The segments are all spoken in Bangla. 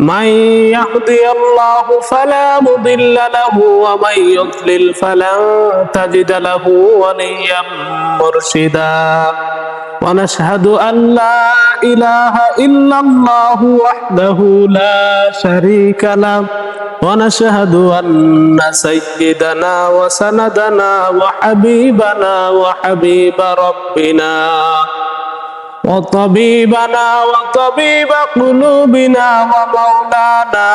من يهدي الله فلا مضل له ومن يضلل فلن تجد له وليا مرشدا. ونشهد أن لا إله إلا الله وحده لا شريك له. ونشهد أن سيدنا وسندنا وحبيبنا وحبيب ربنا. وطبيبنا وطبيب قلوبنا ومولانا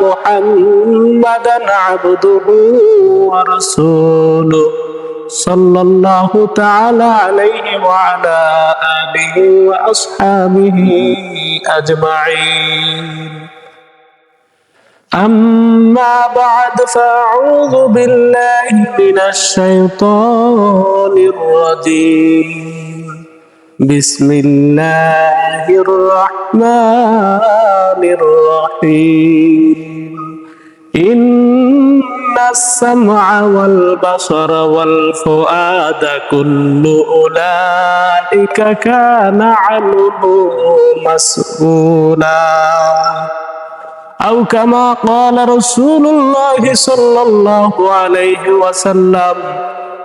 محمدا عبده ورسوله صلى الله تعالى عليه وعلى آله وأصحابه أجمعين أما بعد فأعوذ بالله من الشيطان الرجيم بسم الله الرحمن الرحيم. إن السمع والبصر والفؤاد كل أولئك كان عنه مسؤولا. أو كما قال رسول الله صلى الله عليه وسلم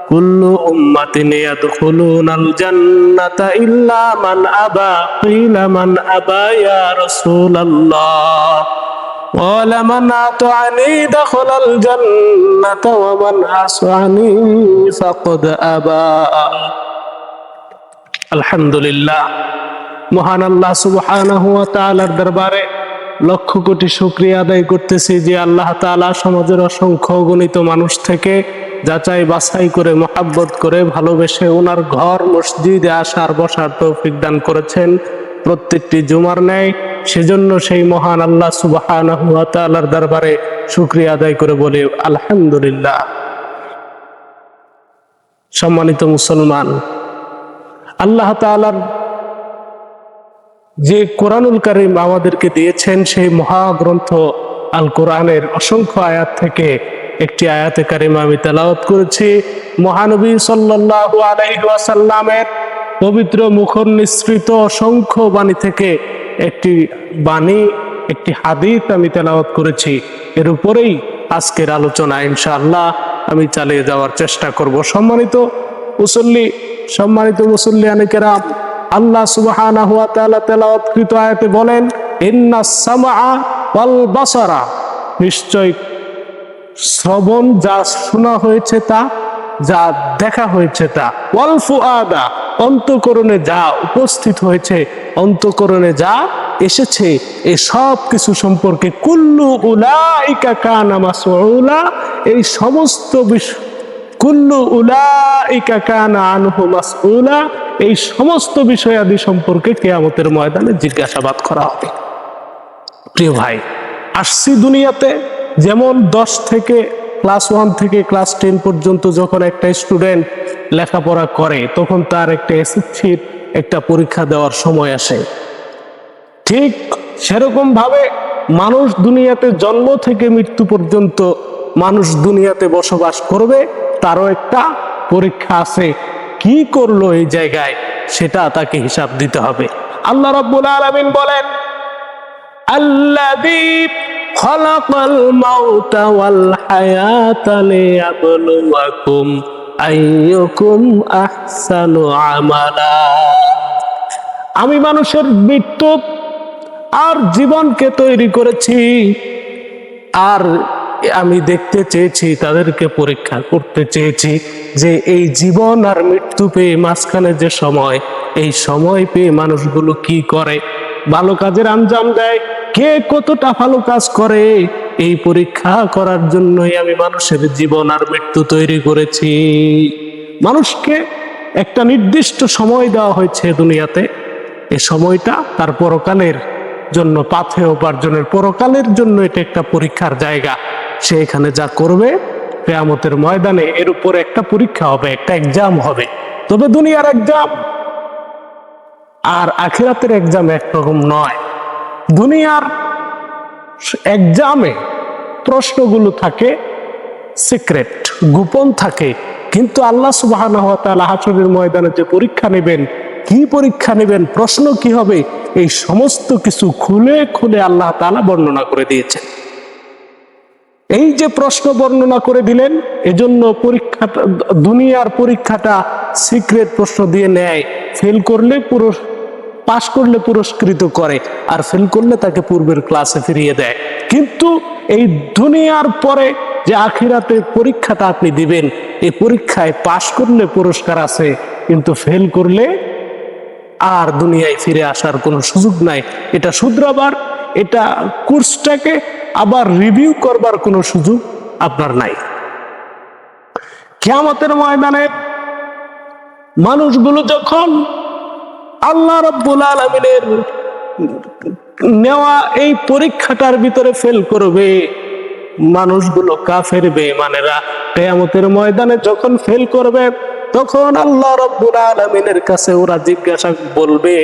كل أمة يدخلون الجنة إلا من أبى قيل من أبى يا رسول الله قال من أطعني دخل الجنة ومن عصاني فقد أبى الحمد لله মহান আল্লাহ সুবহানাহু ওয়া তাআলার দরবারে লক্ষ কোটি শুকরিয়া আদায় করতেছি যে আল্লাহ তাআলা সমাজের অসংখ্য গণিত মানুষ থেকে যাচাই বাছাই করে, মহাব্বত করে, ভালোবেসে ওনার ঘর, মসজিদে আসার, বসার তৌফিক দান করেছেন। প্রত্যেকটি জুমার ন্যায় সেজন্য সেই মহান আল্লাহ ওয়া তাআলার দরবারে শুকরিয়া আদায় করে বলে, আলহামদুলিল্লাহ। সম্মানিত মুসলমান, আল্লাহ তাআলার যে কোরআনুল করিম আমাদেরকে দিয়েছেন, সেই মহাগ্রন্থ আল কোরআনের অসংখ্য আয়াত থেকে একটি আয়াতে কারিমা আমি তেলাওয়াত করেছি। মহানবী ওয়াসাল্লামের পবিত্র মুখর নিঃসৃত অসংখ্য বাণী থেকে একটি বাণী, একটি হাদিস আমি তেলাওয়াত করেছি। এর উপরেই আজকের আলোচনা, ইনশাআল্লাহ আমি চালিয়ে যাওয়ার চেষ্টা করব। সম্মানিত মুসল্লি সম্মানিত মুসল্লি আনিকেরাম আল্লাহ সুবহানাহু ওয়া তাআলা তেলাওয়াতকৃত আয়াতে বলেন ইন্নাস সামআ ওয়াল বাসারা। নিশ্চয় শ্রবণ যা শোনা হয়েছে তা, যা দেখা হয়েছে তা। ওয়াল ফুআদা, অন্তকরণে যা উপস্থিত হয়েছে, অন্তকরণে যা এসেছে এই সব কিছু সম্পর্কে কুল্লু উলাইকা কানা মাসউলা, এই সমস্ত বিষয় কুল্লু উলাইকা কানা আনহু মাসউলা এই সমস্ত বিষয়াদি সম্পর্কে কেয়ামতের ময়দানে জিজ্ঞাসাবাদ করা হবে। প্রিয় ভাই, আসছি দুনিয়াতে যেমন দশ থেকে ক্লাস ওয়ান থেকে ক্লাস টেন পর্যন্ত যখন একটা স্টুডেন্ট লেখাপড়া করে, তখন তার একটা এসএসসির একটা পরীক্ষা দেওয়ার সময় আসে। ঠিক সেরকম ভাবে মানুষ দুনিয়াতে জন্ম থেকে মৃত্যু পর্যন্ত মানুষ দুনিয়াতে বসবাস করবে, তারও একটা পরীক্ষা আছে। কি করল এই জায়গায়, সেটা তাকে হিসাব দিতে হবে। আল্লাহ রাব্বুল আলামিন বলেন আমি মানুষের মৃত্যু আর জীবনকে তৈরি করেছি, আর আমি দেখতে চেয়েছি, তাদেরকে পরীক্ষা করতে চেয়েছি যে এই জীবন আর মৃত্যু পেয়ে মাঝখানে যে সময়, এই সময় পেয়ে মানুষগুলো কি করে? ভালো কাজের আঞ্জাম দেয়। কে কতটা ভালো কাজ করে? এই পরীক্ষা করার জন্যই আমি মানুষের জীবন আর মৃত্যু তৈরি করেছি। মানুষকে একটা নির্দিষ্ট সময় দেওয়া হয়েছে দুনিয়াতে। এই সময়টা তার পরকালের জন্য, পাথে উপার্জনের পরকালের জন্য এটা একটা পরীক্ষার জায়গা। সে এখানে যা করবে, কেয়ামতের ময়দানে এর উপর একটা পরীক্ষা হবে, একটা এক্সাম হবে। তবে দুনিয়ার এক্সাম আর আখিরাতের এক্সাম একরকম নয়। দুনিয়ার এক্সামে প্রশ্নগুলো থাকে সিক্রেট গোপন থাকে। কিন্তু আল্লাহ সুবাহ হাসরের ময়দানে যে পরীক্ষা নেবেন, কি পরীক্ষা নেবেন, প্রশ্ন কি হবে, এই সমস্ত কিছু খুলে খুলে আল্লাহ তাআলা বর্ণনা করে দিয়েছেন। এই যে প্রশ্ন বর্ণনা করে দিলেন, এজন্য পরীক্ষাটা দুনিয়ার পরীক্ষাটা সিক্রেট প্রশ্ন দিয়ে নেয়। ফেল করলে পুরো পাশ করলে পুরস্কৃত করে, আর ফেল করলে তাকে পূর্বের ক্লাসে ফিরিয়ে দেয়। কিন্তু এই দুনিয়ার পরে যে আখিরাতে পরীক্ষাটা আপনি দিবেন, এই পরীক্ষায় পাশ করলে পুরস্কার আছে, কিন্তু ফেল করলে আর দুনিয়ায় ফিরে আসার কোনো সুযোগ নাই। এটা শুধরাবার এটা কোর্সটাকে আবার রিভিউ করবার কোনো সুযোগ আপনার নাই। কেয়ামতের ময়দানে মানুষগুলো যখন আল্লাহ রব্বুল আলমিনের নেওয়া এই পরীক্ষাটার ভিতরে ফেল করবে, মানুষগুলো কাফের বেমানেরা কেয়ামতের ময়দানে যখন ফেল করবে, তখন আল্লাহ রব্বুল আলমিনের কাছে ওরা জিজ্ঞাসা বলবে,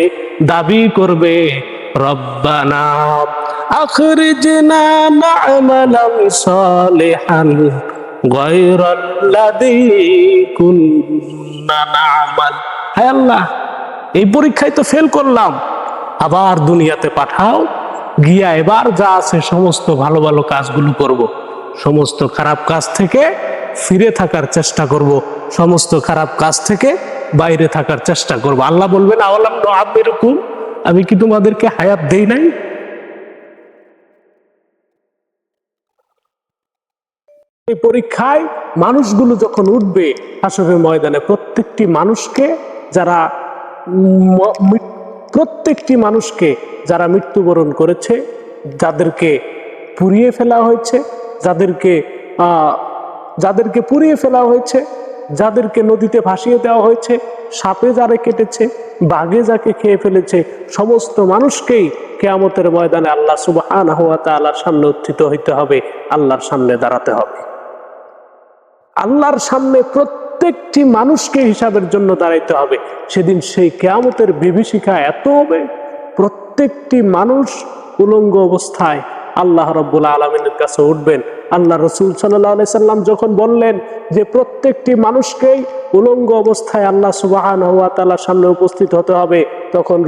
দাবি করবে রব্বানা আখরিজনা না'মালাম সালিহান গায়রাল্লাযী কুননা না'মাল হে আল্লাহ, এই পরীক্ষায় তো ফেল করলাম আবার দুনিয়াতে পাঠাও, গিয়া এবার যা আছে সমস্ত ভালো ভালো কাজগুলো করব। সমস্ত খারাপ কাজ থেকে ফিরে থাকার চেষ্টা করব। সমস্ত খারাপ কাজ থেকে বাইরে থাকার চেষ্টা করব। আল্লাহ বলবেন, আওয়ালাম এরকম আমি কি তোমাদেরকে হায়াত দেই নাই? এই পরীক্ষায় মানুষগুলো যখন উঠবে আসরের ময়দানে, প্রত্যেকটি মানুষকে যারা প্রত্যেকটি মানুষকে যারা মৃত্যুবরণ করেছে, যাদেরকে পুড়িয়ে ফেলা হয়েছে, যাদেরকে যাদেরকে পুড়িয়ে ফেলা হয়েছে যাদেরকে নদীতে ভাসিয়ে দেওয়া হয়েছে, সাপে যারে কেটেছে, বাঘে যাকে খেয়ে ফেলেছে, সমস্ত মানুষকেই কেয়ামতের ময়দানে আল্লাহ সুবহান হওয়া তাআলার সামনে উত্থিত হইতে হবে, আল্লাহর সামনে দাঁড়াতে হবে। আল্লাহর সামনে প্রত্যেকটি মানুষকে হিসাবের জন্য দাঁড়াইতে হবে। সেদিন সেই কেয়ামতের বিভীষিকা এত হবে, প্রত্যেকটি মানুষ উলঙ্গ অবস্থায় আল্লাহ রব্বুল আলমিনের কাছে উঠবেন। আল্লাহ রসুল সাল্লাহ সাল্লাম যখন বললেন যে প্রত্যেকটি মানুষকেই উলঙ্গ অবস্থায় আল্লাহ সুবাহান হওয়া তালার সামনে উপস্থিত হতে হবে। তখন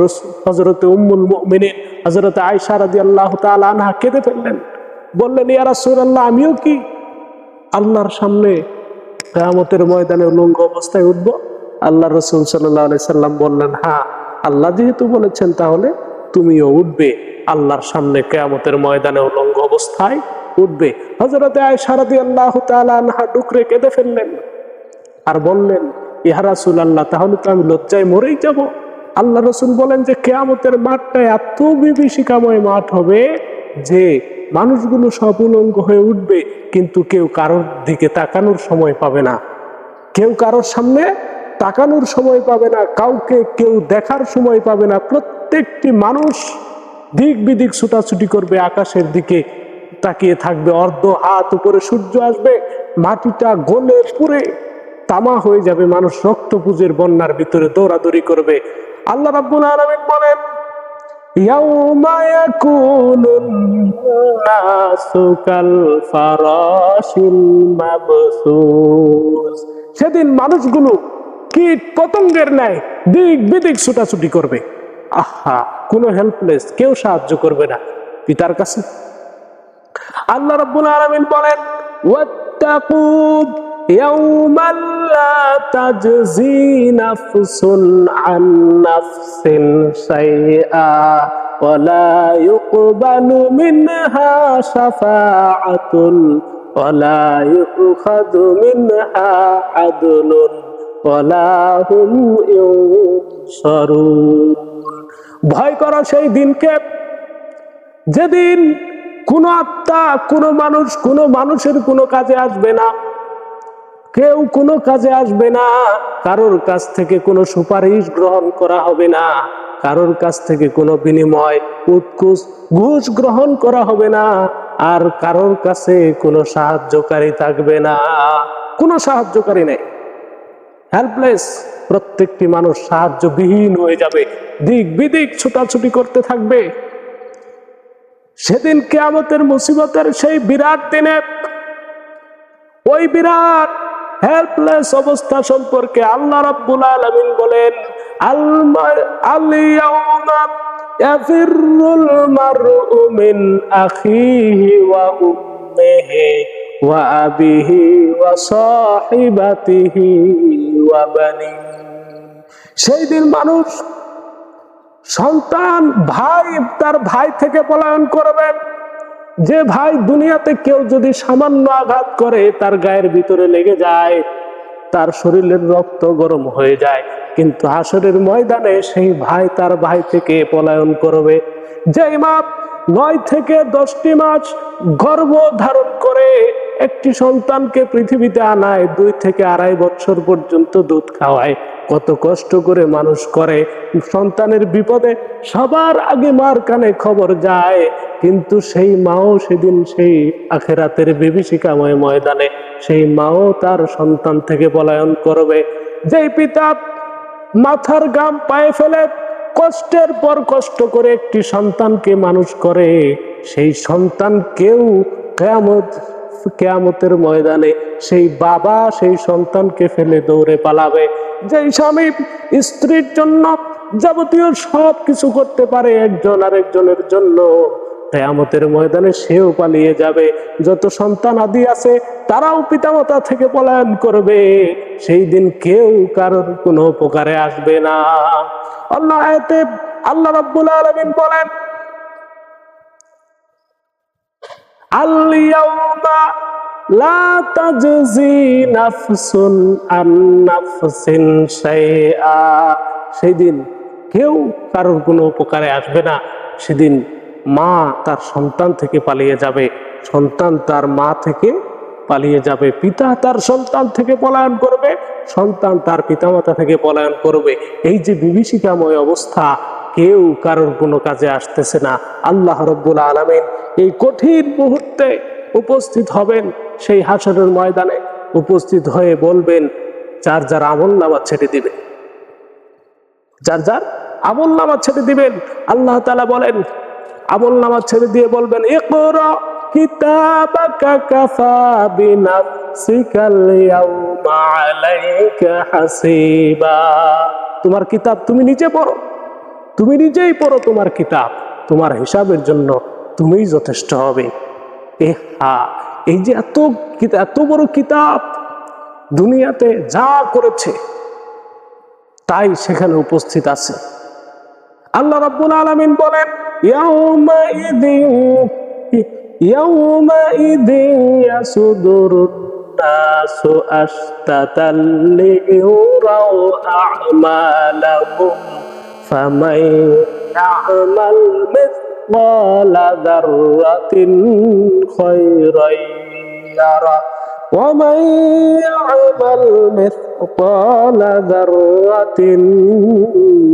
হজরতে উম্মুল মিনিন হজরতে আয়সা রাদি আল্লাহ তালা আনহা কেঁদে ফেললেন। বললেন, ইয়া রাসূল আল্লাহ আমিও কি আল্লাহর সামনে কেয়ামতের ময়দানে উলঙ্গ অবস্থায় উঠব? আল্লাহ রসুল সাল্লাহ সাল্লাম বললেন হ্যাঁ আল্লাহ যেহেতু বলেছেন তাহলে তুমিও উঠবে। আল্লাহর সামনে কেয়ামতের ময়দানে উলঙ্গ অবস্থায় উঠবে। হজরতে আয় সারাদি আল্লাহ তালা ডুকরে কেঁদে ফেললেন আর বললেন ইহা রাসুল আল্লাহ তাহলে তো আমি লজ্জায় মরেই যাব। আল্লাহ রসুল বলেন যে, কেয়ামতের মাঠটা এত বিভীষিকাময় মাঠ হবে যে, মানুষগুলো সব উলঙ্গ হয়ে উঠবে, কিন্তু কেউ কারোর দিকে তাকানোর সময় পাবে না। কেউ কারোর সামনে তাকানোর সময় পাবে না, কাউকে কেউ দেখার সময় পাবে না। প্রত্যেকটি মানুষ দিক বিদিক ছুটাছুটি করবে আকাশের দিকে। তাকিয়ে থাকবে অর্ধ হাত উপরে সূর্য আসবে মাটিটা গলে পুরে তামা হয়ে যাবে মানুষ রক্ত পুজের বন্যার ভিতরে দৌড়াদৌড়ি করবে আল্লাহ রাব্বুল আলামিন বলেন يوم يكون الناس كالفراش المبثوث সেদিন মানুষগুলো কীট পতঙ্গের ন্যায় দিক বিদিক ছুটাছুটি করবে আহা কোনো হেল্পলেস কেউ সাহায্য করবে না পিতার কাছে আল্লাহ রাব্বুল আলামিন বলেন ওয়াত্তাকু ইয়াওমান লা তাজজি নাফসুন আন নাফসিন শাইআ ولا يقبل منها شفاعة ولا يؤخذ منها عدل ولا هم ينصرون ভয় করো সেই দিনকে যেদিন কোনো আত্মা, কোনো মানুষ, কোনো মানুষের কোনো কাজে আসবে না। কেউ কোনো কাজে আসবে না। কারোর কাছ থেকে কোনো সুপারিশ গ্রহণ করা হবে না। কারোর কাছ থেকে কোনো বিনিময়, উৎকুচ, ঘুষ গ্রহণ করা হবে না। আর কারোর কাছে কোনো সাহায্যকারী থাকবে না। কোনো সাহায্যকারী নেই। হেল্পলেস প্রত্যেকটি মানুষ সাহায্যবিহীন হয়ে যাবে। দিক বিদিক ছোটাছুটি করতে থাকবে। সেদিন কেয়ামতের মুসিবতের সেই বিরাট দিনে ওই বিরাট হেল্পলেস অবস্থা সম্পর্কে আল্লাহ রাব্বুল আলামিন বলেন ইয়াফিরুল মারউ মিন আখিহি ওয়া উম্মিহি ওয়া আবিহি ওয়া সাহিবাতিহি ওয়া বানি সেই দিন মানুষ সন্তান ভাই তার ভাই থেকে পলায়ন করবে। যে ভাই দুনিয়াতে কেউ যদি সামান্য আঘাত করে, তার গায়ের ভিতরে লেগে যায়, তার শরীরের রক্ত গরম হয়ে যায়। কিন্তু হাসরের ময়দানে সেই ভাই তার ভাই থেকে পলায়ন করবে। যে মা নয় থেকে দশটি মাস গর্ভ ধারণ করে একটি সন্তানকে পৃথিবীতে আনায়, দুই থেকে আড়াই বছর পর্যন্ত দুধ খাওয়ায়। কত কষ্ট করে মানুষ করে। সন্তানের বিপদে সবার আগে মার কানে খবর যায়, কিন্তু সেই মাও সেদিন সেই আখেরাতের বিভীষিকাময় ময়দানে, সেই মাও তার সন্তান থেকে পলায়ন করবে। যেই পিতা মাথার গাম পায়ে ফেলে কষ্টের পর কষ্ট করে একটি সন্তানকে মানুষ করে, সেই সন্তান কেউ কেয়ামত কেয়ামতের ময়দানে সেই বাবা, সেই সন্তানকে ফেলে দৌড়ে পালাবে। যেই স্বামী স্ত্রীর জন্য যাবতীয় সব কিছু করতে পারে একজন আরেকজনের জন্য, কেয়ামতের ময়দানে সেও পালিয়ে যাবে। যত সন্তান আদি আছে, তারাও পিতামাতা থেকে পলায়ন করবে। সেই দিন কেউ কারোর কোনো উপকারে আসবে না। আল্লাহ আয়াতে আল্লাহ রাব্বুল আলামিন বলেন আল-ইয়াউমা লা নাফসুন আন নাফসিন সেদিন কেউ কারোর কোনো উপকারে আসবে না। সেদিন মা তার সন্তান থেকে পালিয়ে যাবে। সন্তান তার মা থেকে পালিয়ে যাবে। পিতা তার সন্তান থেকে পলায়ন করবে। সন্তান তার পিতামাতা থেকে পলায়ন করবে। এই যে বিভীষিকাময় অবস্থা কেউ কারোর কোনো কাজে আসতেছে না। আল্লাহ রব্বুল আলমিন এই কঠিন মুহূর্তে উপস্থিত হবেন সেই হাসরের ময়দানে, উপস্থিত হয়ে বলবেন, যার যার আমল নামা ছেড়ে দিবেন। যার যার আমল নামা ছেড়ে দিবেন, আল্লাহ তালা বলেন, আমল নামা ছেড়ে দিয়ে বলবেন আলাইকা হাসিবা। তোমার কিতাব তুমি নিজে পড়ো। তুমি নিজেই পড়ো তোমার কিতাব। তোমার হিসাবের জন্য তুমিই যথেষ্ট হবে। এ হা, এই যে এত এত বড় কিতাব দুনিয়াতে যা করেছে, তাই সেখানে উপস্থিত আছে। আল্লাহ রাব্বুল আলামিন বলেন ইয়াউমাইদিন ইয়াউমাইদিন ইয়াসুদুরুন নাসু আশতাতাল লিইউরাউ আ'মালাহুম ফামান ইয়া'মাল মিথqala যাররাতিন খায়রান ইয়ারা ومن يعمل مثقال ذرة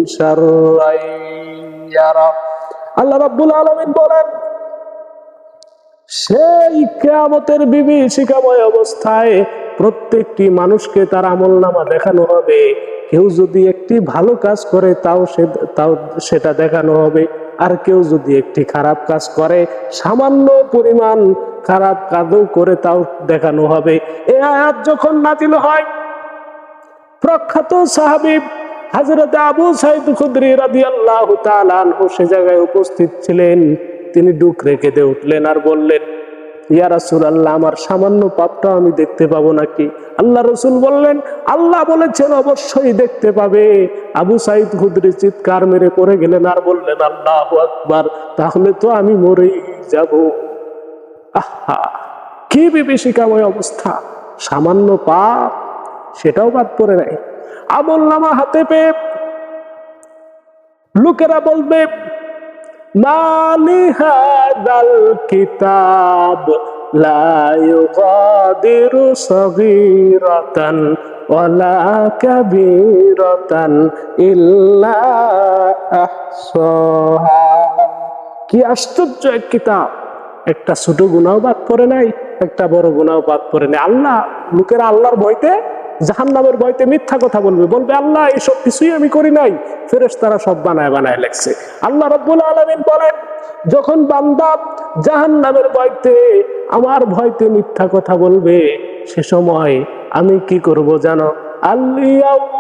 شرا يره আল্লাহ রাব্বুল আলামিন বলেন সেই কেয়ামতের বিভীষিকাময় অবস্থায় প্রত্যেকটি মানুষকে তার আমল নামা দেখানো হবে। কেউ যদি একটি ভালো কাজ করে, তাও সে, তাও সেটা দেখানো হবে। আর কেউ যদি একটি খারাপ কাজ করে, সামান্য পরিমাণ খারাপ কাজও করে তাও দেখানো হবে। এ আয়াত যখন নাজিল হয়, প্রখ্যাত সাহাবি হযরত আবু সাইদ খুদরি তাআলা আনহু সে জায়গায় উপস্থিত ছিলেন। তিনি ডুক রেখে উঠলেন আর বললেন ইয়া রাসূলুল্লাহ, আমার সামান্য পাপটা আমি দেখতে পাবো নাকি? আল্লাহ রসুল বললেন, আল্লাহ বলেছেন, অবশ্যই দেখতে পাবে। আবু সাইদ খুদরি চিৎকার মেরে পড়ে গেলেন আর বললেন, আল্লাহ আকবার, তাহলে তো আমি মরেই যাব। আহা, কি বিভীষিকাময় অবস্থা। সামান্য পাপ, সেটাও বাদ পড়ে নাই। আমল নামা হাতে পেয়ে লোকেরা বলবে হাদাল কিতাব, লা ইউগাদিরু সগীরাতান ওয়ালা কাবীরাতান ইল্লা আহসাহা। কি আশ্চর্য এক কিতাব। একটা ছোট গুনাও বাদ পড়ে নাই, একটা বড় গুনাও বাদ পড়ে নাই। আল্লাহ, লোকেরা আল্লাহর ভয়তে জাহান নামের ভয়তে মিথ্যা কথা বলবে বলবে, আল্লাহ, এসব কিছুই আমি করি নাই। ফেরেস তারা সব বানায় বানায় লেখছে। আল্লাহ রব্বুল আলমিন বলেন, যখন বান্দা জাহান নামের ভয়তে, আমার ভয়তে মিথ্যা কথা বলবে, সে সময় আমি কি করব জানো? আল্লিয়াউমা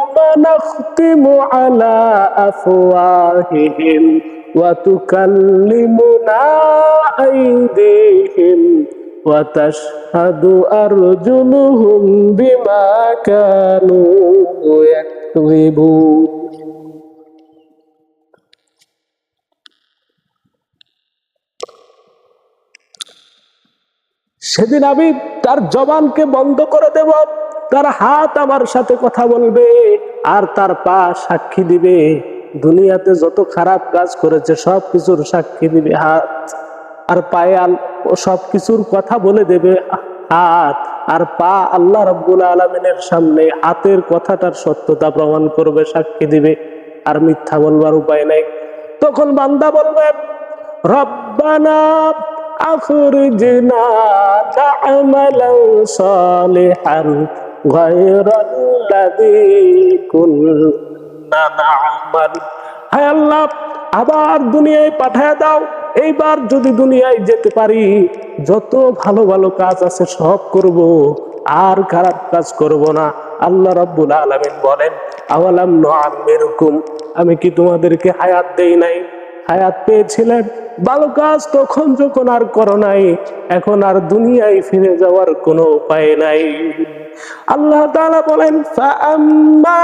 সেদিন আমি তার জবানকে বন্ধ করে দেব, তার হাত আমার সাথে কথা বলবে, আর তার পা সাক্ষী দিবে। দুনিয়াতে যত খারাপ কাজ করেছে সব কিছুর সাক্ষী দিবে হাত। আর পায়ে সব কিছুর কথা বলে দেবে, হাত আর পা আল্লাহ রব্বুল আলমিনের সামনে। হাতের কথাটার সত্যতা প্রমাণ করবে, সাক্ষী দিবে, আর মিথ্যা বলবার উপায় নাই। তখন বান্দা বলবে আবার দুনিয়ায় পাঠায় দাও। এইবার যদি দুনিয়ায় যেতে পারি, যত ভালো ভালো কাজ আছে সব করব, আর খারাপ কাজ করব না। আল্লাহ রাব্বুল আলামিন বলেন, আওয়ালাম নুআম্মিরুকুম? আমি কি তোমাদেরকে হায়াত দেই নাই? হায়াত পেয়েছিলেন? ভালো কাজ তখন যখন আর করো নাই, এখন আর দুনিয়ায় ফিরে যাওয়ার কোনো উপায় নাই। আল্লাহ তাআলা বলেন, ফাআম্মা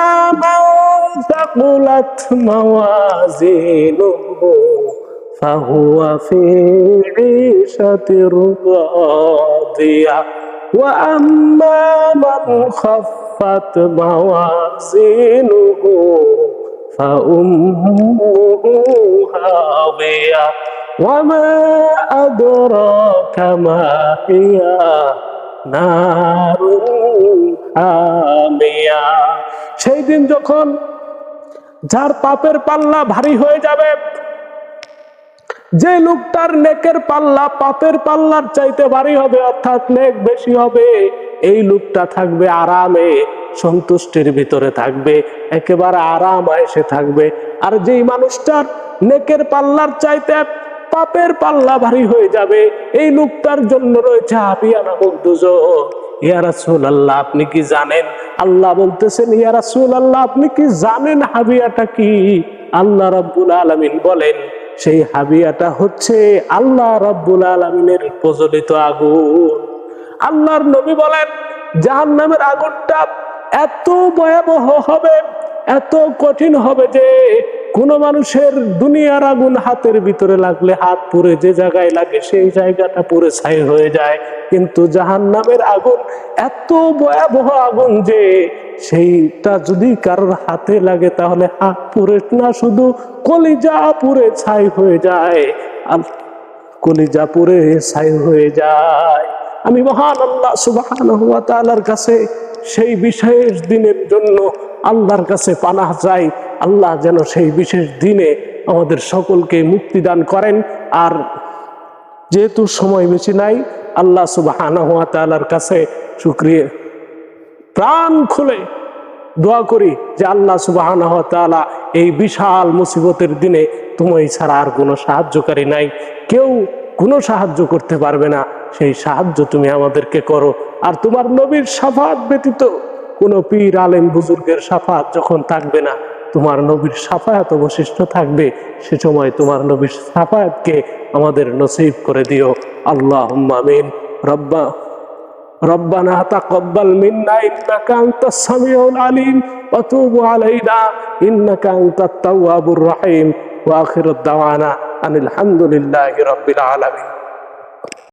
ফাহুয়া ফি ঈশাতির রাদিয়া ওয়া আম্মা মান খাফফাত মাওয়াজিনুহু فأمه هاوية وما أدراك ما هي نار حامية সেই দিন যখন যার পাপের পাল্লা ভারী হয়ে যাবে যে লোকটার নেকের পাল্লা, পাপের পাল্লার চাইতে ভারী হবে, অর্থাৎ নেক বেশি হবে, এই লোকটা থাকবে আরামে, সন্তুষ্টির ভিতরে থাকবে, একেবারে আরাম এসে থাকবে। আর যেই মানুষটার নেকের পাল্লার চাইতে পাপের পাল্লা ভারী হয়ে যাবে, এই লোকটার জন্য রয়েছে হাবিয়া নামক দুজন। আল্লাহ আপনি কি জানেন? আল্লাহ বলতেছেন, ইয়া রাসূল আল্লাহ আপনি কি জানেন হাবিয়াটা কি? আল্লাহ রাব্বুল আলামিন বলেন সেই হাবিয়াটা হচ্ছে আল্লাহ রাব্বুল আলমিনের প্রজ্বলিত আগুন। আল্লাহর নবী বলেন জাহান নামের আগুনটা এত ভয়াবহ হবে এত কঠিন হবে যে কোন মানুষের দুনিয়ার আগুন হাতের ভিতরে লাগলে হাত পুড়ে যে জায়গায় লাগে সেই জায়গাটা পুরে ছাই হয়ে যায়। কিন্তু জাহান নামের আগুন এত ভয়াবহ আগুন যে সেইটা যদি কারোর হাতে লাগে তাহলে হাত পুড়ে না, শুধু কলিজা পুরে ছাই হয়ে যায়। আর কলিজা পুরে ছাই হয়ে যায়। আমি মহান আল্লাহ সুবাহ কাছে সেই বিশেষ দিনের জন্য আল্লাহর কাছে পানাহ চাই, আল্লাহ যেন সেই বিশেষ দিনে আমাদের সকলকে মুক্তি দান করেন। আর যেহেতু সময় বেশি নাই, আল্লাহ সুবাহ কাছে সুক্রিয় প্রাণ খুলে দোয়া করি যে আল্লাহ সুবাহ এই বিশাল মুসিবতের দিনে তুমি ছাড়া আর কোনো সাহায্যকারী নাই। কেউ কোনো সাহায্য করতে পারবে না। সেই সাহায্য তুমি আমাদেরকে করো। আর তোমার নবীর সাফাত ব্যতীত কোনো পীর আলেম বুজুর্গের সাফাত যখন থাকবে না তোমার নবীর সাফায়াত অবশিষ্ট থাকবে সে সময় তোমার নবীর সাফায়াতকে আমাদের নসিব করে দিও আল্লাহ আমিন রব্বা ربنا تقبل منا إنك أنت السميع العليم وتوب علينا إنك أنت التواب الرحيم وآخر الدعوانا أن الحمد لله رب العالمين